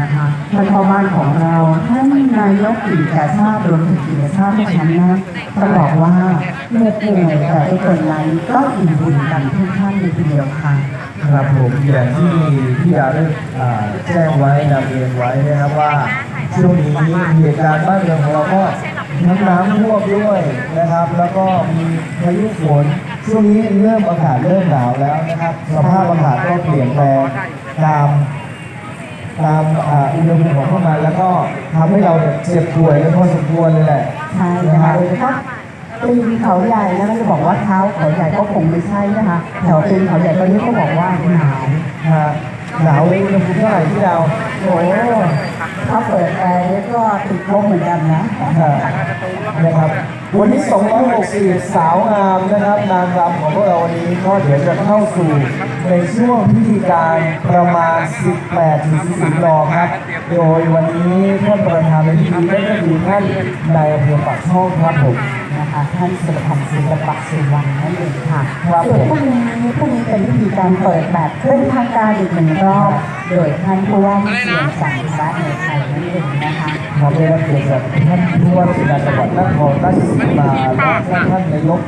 นะคะท่านพ่อบ้านของเราท่านนายกกิจกาชาติรวมถึงกิจชาติชั้นนะต้องบอกว่าเหน็ดเหนื่อยแต่ทุกคนนั้นก็อิ่มบุญกันทุกท่านเลยทีเดียวค่ะครับผมอย่างที่พี่ดาวได้แจ้งไว้นำเรียนไว้นะครับว่าช่วงนี้เหตุการณ์บ้านเมืองของเราก็ทั้งน้ำท่วมด้วยนะครับ แล้วก็มีพายุฝนช่วงนี้เริ่มอากาศเริ่มหนาวแล้วนะครับ สภาพอากาศก็เปลี่ยนแปลงตาม ตามอ่าอุณหภูมิของพวกมันแล้วก็ทำให้เราเนี่ยเจ็บป่วยกันพอสมควรเลยแหละใช่นะคะโดยเฉพาะตีนเขาใหญ่แล้วจะบอกว่าเท้าเขาใหญ่ก็คงไม่ใช่นะคะแถวตีนเขาใหญ่ตอนนี้ก็บอกว่าหนาวฮะหนาวอุณหภูมิเท่าไหร่พี่ดาวโอ้ ถ้าเปิดแอร์นี่ก็ติดลบเหมือนกันนะฮะนะครับ วันนี้260สาวงามนะครับนางรำของพวกเราวันนี้ก็เดี๋ยวจะเข้าสู่ในช่วงพิธีการประมาณ 18ถึง40รอครับ โดยวันนี้ท่านประธานในพิธีได้ก็คือท่านนายอำเภอปากช่องครับผมนะคะท่านสุรพันธ์ศิลปะสุวรรณนั่นเองค่ะครับส่วนพรุ่งนี้พรุ่งนี้เป็นพิธี การเปิดแบบเป็นทางการอีกหนึ่งรอบ โดยท่านผู้ว่าวิเสียงสังสะในไทยนั่นเองนะคะครับได้รับเกียรติจากท่านผู้ว่าราชการจังหวัดนครราชสีมาและท่านนายก